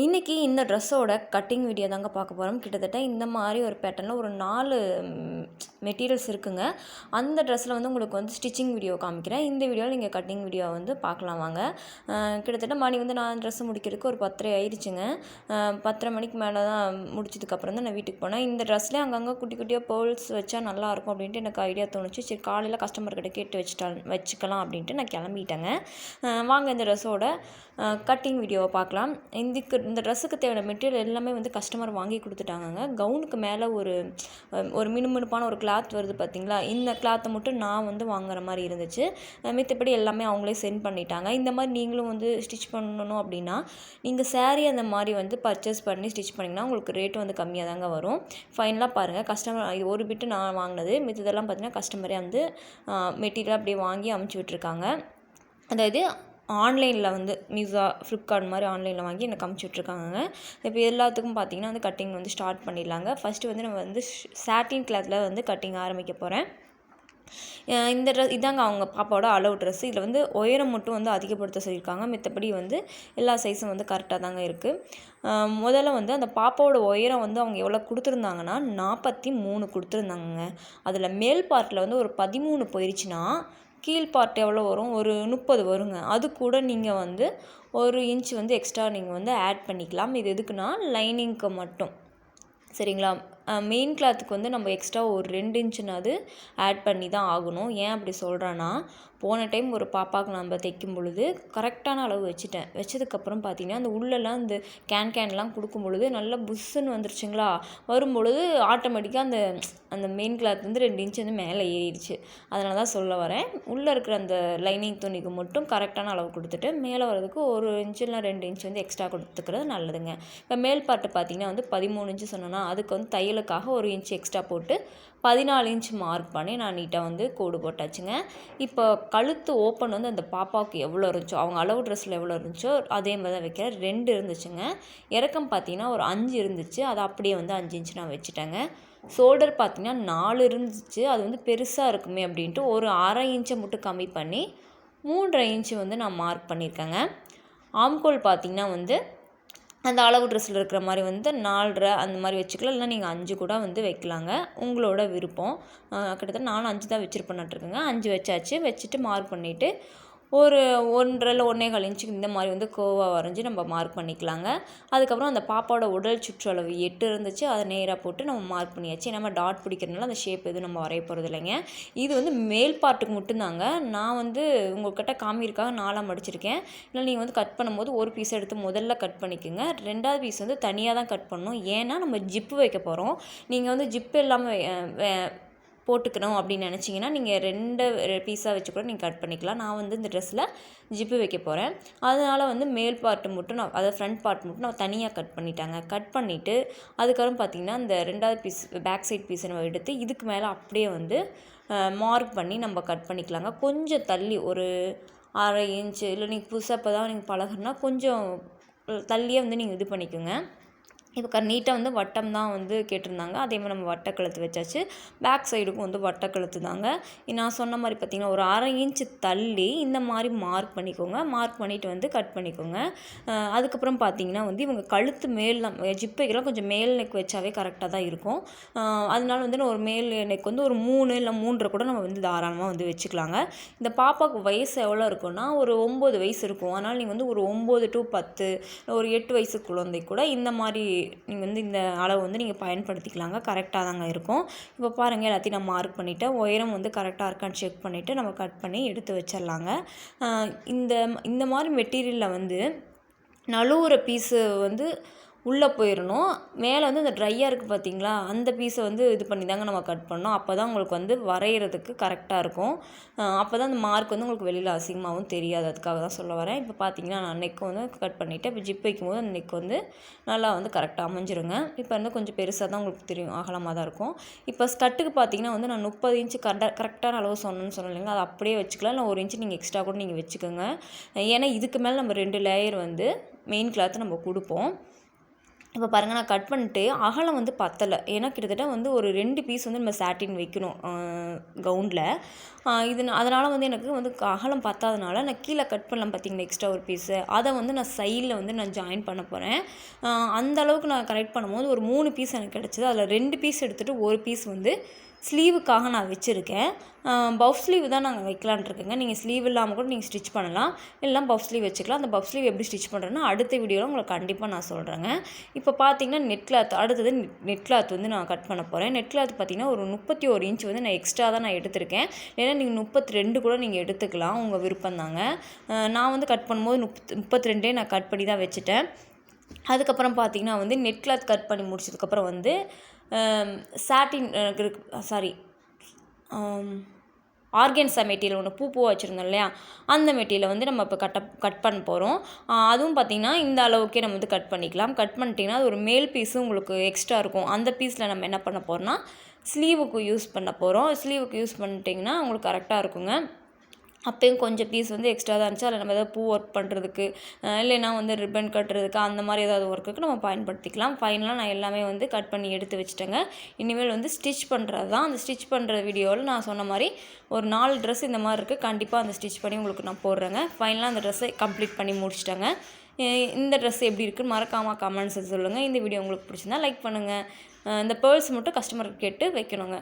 இன்றைக்கி இந்த ட்ரெஸ்ஸோட கட்டிங் வீடியோ தாங்க பார்க்க போகிறோம் கிட்டத்தட்ட இந்த மாதிரி ஒரு பேட்டர்னில் ஒரு நாலு மெட்டீரியல்ஸ் இருக்குங்க. அந்த ட்ரெஸ்ஸில் வந்து உங்களுக்கு வந்து ஸ்டிச்சிங் வீடியோ காமிக்கிறேன். இந்த வீடியோவில் நீங்கள் கட்டிங் வீடியோ வந்து பார்க்கலாம் வாங்க. கிட்டத்தட்ட மணி வந்து நான் ட்ரெஸ் முடிக்கிறதுக்கு ஒரு பத்தரை ஆயிடுச்சுங்க பத்தரை மணிக்கு மேலே தான் முடிச்சதுக்கப்புறம் தான் நான் வீட்டுக்கு போனேன். இந்த ட்ரெஸ்லேயே அங்கங்கே குட்டி குட்டியாக பேர்ல்ஸ் வச்சா நல்லாயிருக்கும் அப்படின்ட்டு எனக்கு ஐடியா தோணுச்சு. சரி காலையில் கஸ்டமர்கிட்ட கேட்டு வச்சுட்டா வச்சுக்கலாம் அப்படின்ட்டு நான் கிளம்பிட்டேங்க. வாங்க இந்த ட்ரெஸ்ஸோட கட்டிங் வீடியோவை பார்க்கலாம் இதுக்கு இந்த ட்ரெஸ்ஸுக்கு தேவையான மெட்டீரியல் எல்லாமே வந்து கஸ்டமர் வாங்கி கொடுத்துட்டாங்க கவுனுக்கு மேலே ஒரு ஒரு மினுமினுப்பான ஒரு கிளாத் வருது பார்த்தீங்களா இந்த கிளாத்தை மட்டும் நான் வந்து வாங்குற மாதிரி இருந்துச்சு. மித்தபடி எல்லாமே அவங்களே சென்ட் பண்ணிட்டாங்க. இந்த மாதிரி நீங்களும் வந்து ஸ்டிச் பண்ணணும் அப்படின்னா நீங்கள் சேரீ அந்த மாதிரி வந்து பர்ச்சேஸ் பண்ணி ஸ்டிச் பண்ணிங்கன்னா உங்களுக்கு ரேட்டு வந்து கம்மியாக தாங்க வரும். ஃபைனலாக பாருங்கள் கஸ்டமர் இது ஒரு பிட்டு நான் வாங்கினது. மித்ததெல்லாம் பார்த்தீங்கன்னா கஸ்டமரே வந்து மெட்டீரியல் அப்படியே வாங்கி அமுச்சு விட்ருக்காங்க அதாவது ஆன்லைனில் வந்து மீஸா ஃப்ளிப்கார்ட் மாதிரி ஆன்லைனில் வாங்கி எனக்கு அமுச்சு விட்ருக்காங்க இப்போ எல்லாத்துக்கும் பார்த்திங்கன்னா வந்து கட்டிங் வந்து ஸ்டார்ட் பண்ணிடலாங்க. ஃபஸ்ட்டு வந்து நம்ம வந்து சாட்டின் கிளாத்தில் வந்து கட்டிங் ஆரம்பிக்க போகிறேன் இந்த ட்ரெஸ் இதாங்க அவங்க பாப்பாவோட அளவு ட்ரெஸ்ஸு இதில் வந்து உயரம் மட்டும் வந்து அதிகப்படுத்த சொல்லியிருக்காங்க. மித்தபடி வந்து எல்லா சைஸும் வந்து கரெக்டாக தாங்க இருக்குது முதல்ல வந்து அந்த பாப்பாவோட உயரம் வந்து அவங்க எவ்வளோ கொடுத்துருந்தாங்கன்னா நாற்பத்தி மூணு கொடுத்துருந்தாங்க அதில் மேல் பார்ட்டில் வந்து ஒரு பதிமூணு போயிடுச்சுன்னா கீழ் பார்ட் எவ்வளோ வரும்? ஒரு முப்பது வருங்க. அது கூட நீங்கள் வந்து ஒரு இன்ச் வந்து எக்ஸ்ட்ரா நீங்கள் வந்து ஆட் பண்ணிக்கலாம். இது எதுக்குன்னா லைனிங்க்கு மட்டும். சரிங்களா? மெயின் கிளாத்துக்கு வந்து நம்ம எக்ஸ்ட்ரா ஒரு ரெண்டு இன்ச்சுனாவது ஆட் பண்ணி தான் ஆகணும். ஏன் அப்படி சொல்கிறேன்னா போன டைம் ஒரு பாப்பாவுக்கு நம்ம தைக்கும் பொழுது கரெக்டான அளவு வச்சுட்டேன். வச்சதுக்கப்புறம் பார்த்தீங்கன்னா அந்த உள்ளெல்லாம் இந்த கேன் கேன்லாம் கொடுக்கும் பொழுது நல்லா புஷ்ஷுன்னு வந்துருச்சுங்களா? வரும் பொழுது ஆட்டோமேட்டிக்காக அந்த அந்த மெயின் கிளாத் வந்து ரெண்டு இன்ச் வந்து மேலே ஏறிடுச்சு. அதனால தான் சொல்ல வரேன். உள்ளே இருக்கிற அந்த லைனிங் துணிக்கு மட்டும் கரெக்டான அளவு கொடுத்துட்டு மேலே வரதுக்கு ஒரு இன்ச்சு இல்லை ரெண்டு இன்ச் வந்து எக்ஸ்ட்ரா கொடுத்துக்கிறது நல்லதுங்க. இப்போ மேல் பாட்டு பார்த்தீங்கன்னா வந்து பதிமூணு இன்ச்சு சொன்னோன்னா அதுக்கு வந்து தையலுக்காக ஒரு இன்ச் எக்ஸ்ட்ரா போட்டு பதினாலு இன்ச் மார்க் பண்ணி நான் நீட்டாக வந்து கோடு போட்டாச்சுங்க. இப்போ கழுத்து ஓப்பன் வந்து அந்த பாப்பாவுக்கு எவ்வளோ இருந்துச்சோ அவங்க அளவு ட்ரெஸ்ஸில் எவ்வளோ இருந்துச்சோ அதே மாதிரி தான் வைக்கிறேன். ரெண்டு இருந்துச்சுங்க. இறக்கம் பார்த்தீங்கன்னா ஒரு அஞ்சு இருந்துச்சு. அதை அப்படியே வந்து அஞ்சு இன்ச்சு நான் வச்சுட்டேங்க. ஷோல்டர் பார்த்தீங்கன்னா நாலு இருந்துச்சு. அது வந்து பெருசாக இருக்குமே அப்படின்ட்டு ஒரு அரை இன்ச்சை மட்டும் கம்மி பண்ணி மூன்றரை இன்ச்சு வந்து நான் மார்க் பண்ணியிருக்கேங்க. ஆம்கோல் பார்த்திங்கன்னா வந்து அந்த அளவு ட்ரெஸ்ஸில் இருக்கிற மாதிரி வந்து நாலரை அந்த மாதிரி வச்சுக்கலாம். இல்லைனா நீங்கள் அஞ்சு கூட வந்து வைக்கலாங்க. உங்களோட விருப்பம். கிட்டத்தட்ட நானும் அஞ்சு தான் வச்சுருப்பேன்ட்டுருக்குங்க அஞ்சு வச்சாச்சு. வச்சுட்டு மார்க் பண்ணிவிட்டு ஒரு ஒன்றரை இல்லை ஒன்றேகால் இன்ச்சுக்கு இந்த மாதிரி வந்து கோவாக வரைஞ்சி நம்ம மார்க் பண்ணிக்கலாங்க. அதுக்கப்புறம் அந்த பாப்பாவோட உடல் சுற்றளவு எட்டு இருந்துச்சு. அதை நேராக போட்டு நம்ம மார்க் பண்ணியாச்சு. நம்ம டாட் பிடிக்கிறதுனால அந்த ஷேப் எதுவும் நம்ம வரைய போகிறது இல்லைங்க. இது வந்து மேல் பார்ட்டுக்கு மட்டும்தாங்க. நான் வந்து உங்கள்கிட்ட காமியிருக்காக நாளாக மடிச்சிருக்கேன் இல்லை நீங்கள் வந்து கட் பண்ணும்போது ஒரு பீஸ் எடுத்து முதல்ல கட் பண்ணிக்கோங்க. ரெண்டாவது பீஸ் வந்து தனியாக தான் கட் பண்ணணும். ஏன்னா நம்ம ஜிப்பு வைக்க போகிறோம் நீங்கள் வந்து ஜிப்பு இல்லாமல் போட்டுக்கணும் அப்படின்னு நினச்சிங்கன்னா நீங்கள் ரெண்டு பீஸாக வச்சு கூட நீங்கள் கட் பண்ணிக்கலாம். நான் வந்து இந்த ட்ரெஸ்ஸில் ஜிப்பு வைக்க போகிறேன் அதனால் வந்து மேல் பார்ட்டு மட்டும் நான் அதாவது ஃப்ரண்ட் பார்ட் மட்டும் நான் தனியாக கட் பண்ணிட்டாங்க. கட் பண்ணிவிட்டு அதுக்கப்புறம் பார்த்திங்கன்னா இந்த ரெண்டாவது பீஸ் பேக் சைட் பீஸை நம்ம எடுத்து இதுக்கு மேலே அப்படியே வந்து மார்க் பண்ணி நம்ம கட் பண்ணிக்கலாங்க. கொஞ்சம் தள்ளி ஒரு அரை இன்ச்சு இல்லை நீங்கள் புதுசாக இப்போ தான் நீங்கள் பழகுனா கொஞ்சம் தள்ளியே வந்து நீங்கள் இது பண்ணிக்கோங்க. இப்போ க நீட்டாக வந்து வட்டம் தான் வந்து கேட்டிருந்தாங்க. அதே மாதிரி நம்ம வட்டக்கழுத்து வச்சாச்சு. பேக் சைடுக்கும் வந்து வட்டக்கழுத்து தாங்க. நான் சொன்ன மாதிரி பார்த்திங்கன்னா ஒரு அரை இன்ச்சு தள்ளி இந்த மாதிரி மார்க் பண்ணிக்கோங்க. மார்க் பண்ணிவிட்டு வந்து கட் பண்ணிக்கோங்க. அதுக்கப்புறம் பார்த்திங்கன்னா வந்து இவங்க கழுத்து மேல் ஜிப்பைக்கெல்லாம் கொஞ்சம் மேல் நெக் வச்சாவே கரெக்டாக தான் இருக்கும். அதனால வந்து ஒரு மேல் நெக் வந்து ஒரு மூணு இல்லை மூன்றரை கூட நம்ம வந்து தாராளமாக வந்து வச்சுக்கலாங்க. இந்த பாப்பாவுக்கு வயசு எவ்வளோ இருக்குன்னா ஒரு ஒம்பது வயசு இருக்கும். அதனால் நீங்கள் வந்து ஒரு ஒம்பது டு பத்து ஒரு எட்டு வயசு குழந்தை கூட இந்த மாதிரி நீங்கள் வந்து இந்த அளவு வந்து நீங்கள் பயன்படுத்திக்கலாங்க. கரெக்டாக தாங்க இருக்கும். இப்போ பாருங்கள் எல்லாத்தையும் நான் மார்க் பண்ணிவிட்டேன் உயரம் வந்து கரெக்டாக இருக்கான்னு செக் பண்ணிவிட்டு நம்ம கட் பண்ணி எடுத்து வச்சிடலாங்க. இந்த இந்த மாதிரி மெட்டீரியலில் வந்து நழுவுற பீஸு வந்து உள்ளே போயிடணும் மேலே வந்து இந்த ட்ரையாக இருக்குது பார்த்தீங்களா? அந்த பீஸை வந்து இது பண்ணி தாங்க நம்ம கட் பண்ணோம் அப்போ தான் உங்களுக்கு வந்து வரைகிறதுக்கு கரெக்டாக இருக்கும். அப்போ தான் அந்த மார்க் வந்து உங்களுக்கு வெளியில் அசிங்கமாகவும் தெரியாது. அதுக்காக தான் சொல்ல வரேன். இப்போ பார்த்தீங்கன்னா நான் நெக் வந்து கட் பண்ணிவிட்டு இப்போ ஜிப் வைக்கும்போது அந்த நெக் வந்து நல்லா வந்து கரெக்டாக அமைஞ்சிருங்க. இப்போ வந்து கொஞ்சம் பெருசாக தான் உங்களுக்கு தெரியும். அகலமாக தான் இருக்கும். இப்போ ஸ்கட்டுக்கு பார்த்தீங்கன்னா வந்து நான் முப்பது இன்ச்சு கரெக்டாக கரெக்டான அளவு சொன்னேன்னு சொன்னேன் அதை அப்படியே வச்சுக்கலாம். இல்லை ஒரு இன்ச்சு நீங்கள் எக்ஸ்ட்ரா கூட நீங்கள் வச்சுக்கோங்க. ஏன்னா இதுக்கு மேலே நம்ம ரெண்டு லேயர் வந்து மெயின் கிளாத்து நம்ம கொடுப்போம். இப்போ பாருங்கள் நான் கட் பண்ணிட்டு அகலம் வந்து பத்தலை. ஏன்னா கிட்டத்தட்ட வந்து ஒரு ரெண்டு பீஸ் வந்து நம்ம சாட்டின் வைக்கணும் கவுனில் இது அதனால் வந்து எனக்கு வந்து அகலம் பத்தாதனால நான் கீழே கட் பண்ணலாம் பார்த்தீங்களா எக்ஸ்ட்ரா ஒரு பீஸு அதை வந்து நான் சைடில் வந்து நான் ஜாயின் பண்ண போகிறேன் அந்த அளவுக்கு நான் கரெக்ட் பண்ணும்போது ஒரு மூணு பீஸ் எனக்கு கிடச்சிது. அதில் ரெண்டு பீஸ் எடுத்துகிட்டு ஒரு பீஸ் வந்து ஸ்லீவுக்காக நான் வச்சுருக்கேன். பஃப் ஸ்லீவ் தான் நாங்கள் வைக்கலான்ட்ருக்கேங்க நீங்கள் ஸ்லீவ் இல்லாமல் கூட நீங்கள் ஸ்டிச் பண்ணலாம். இல்லை பஃப் ஸ்லீவ் வச்சுக்கலாம். அந்த பஃப் ஸ்லீவ் எப்படி ஸ்டிச் பண்ணுறேன்னா அடுத்த வீடியோவில் உங்களுக்கு கண்டிப்பாக நான் சொல்கிறேங்க இப்போ பார்த்தீங்கன்னா நெட் கிளாத் அடுத்தது நெட் கிளாத் வந்து நான் கட் பண்ண போகிறேன் நெட் கிளாத் பார்த்தீங்கன்னா ஒரு முப்பத்தி ஒரு இன்ச் வந்து நான் எக்ஸ்ட்ரா தான் நான் எடுத்திருக்கேன். ஏன்னா நீங்கள் முப்பத்தி ரெண்டு கூட நீங்கள் எடுத்துக்கலாம். உங்கள் விருப்பம் தாங்க. நான் வந்து கட் பண்ணும்போது முப்பத் முப்பத்தி ரெண்டே நான் கட் பண்ணி தான் வச்சுட்டேன். அதுக்கப்புறம் பார்த்தீங்கன்னா வந்து நெட் கிளாத் கட் பண்ணி முடிச்சதுக்கப்புறம் வந்து சாட்டின் சாரி ஆர்கன்ஸா மெட்டீரியல் ஒன்று பூ பூவாக வச்சுருந்தோம் இல்லையா? அந்த மெட்டீரியலை வந்து நம்ம இப்போ கட்ட கட் பண்ண போகிறோம் அதுவும் பார்த்திங்கன்னா இந்த அளவுக்கே நம்ம வந்து கட் பண்ணிக்கலாம். கட் பண்ணிட்டிங்கன்னா அது ஒரு மேல் பீஸும் உங்களுக்கு எக்ஸ்ட்ரா இருக்கும். அந்த பீஸில் நம்ம என்ன பண்ண போகிறோம்னா ஸ்லீவுக்கு யூஸ் பண்ண போகிறோம் ஸ்லீவுக்கு யூஸ் பண்ணிட்டிங்கன்னா உங்களுக்கு கரெக்டாக இருக்குங்க. அப்பயும் கொஞ்சம் பீஸ் வந்து எக்ஸ்ட்ரா தான் இருந்துச்சு. அதில் நம்ம ஏதாவது பூ ஒர்க் பண்ணுறதுக்கு இல்லைன்னா வந்து ரிப்பன் கட்டுறதுக்கு அந்த மாதிரி ஏதாவது ஒர்க்குக்கு நம்ம பயன்படுத்திக்கலாம். ஃபைனலாக நான் எல்லாமே வந்து கட் பண்ணி எடுத்து வச்சுட்டேங்க. இனிமேல் வந்து ஸ்டிச் பண்ணுறது தான். அந்த ஸ்டிச் பண்ணுற வீடியோவில் நான் சொன்ன மாதிரி ஒரு நாலு ட்ரெஸ் இந்த மாதிரி இருக்குது கண்டிப்பாக அந்த ஸ்டிச் பண்ணி உங்களுக்கு நான் போடுறேங்க. ஃபைனலாக அந்த ட்ரெஸ்ஸை கம்ப்ளீட் பண்ணி முடிச்சிட்டேங்க. இந்த ட்ரெஸ் எப்படி இருக்குன்னு மறக்காமல் கமெண்ட்ஸ் சொல்லுங்கள் இந்த வீடியோ உங்களுக்கு பிடிச்சிருந்தா லைக் பண்ணுங்கள் இந்த பேர்ஸ் மட்டும் கஸ்டமருக்கு கேட்டு வைக்கணுங்க.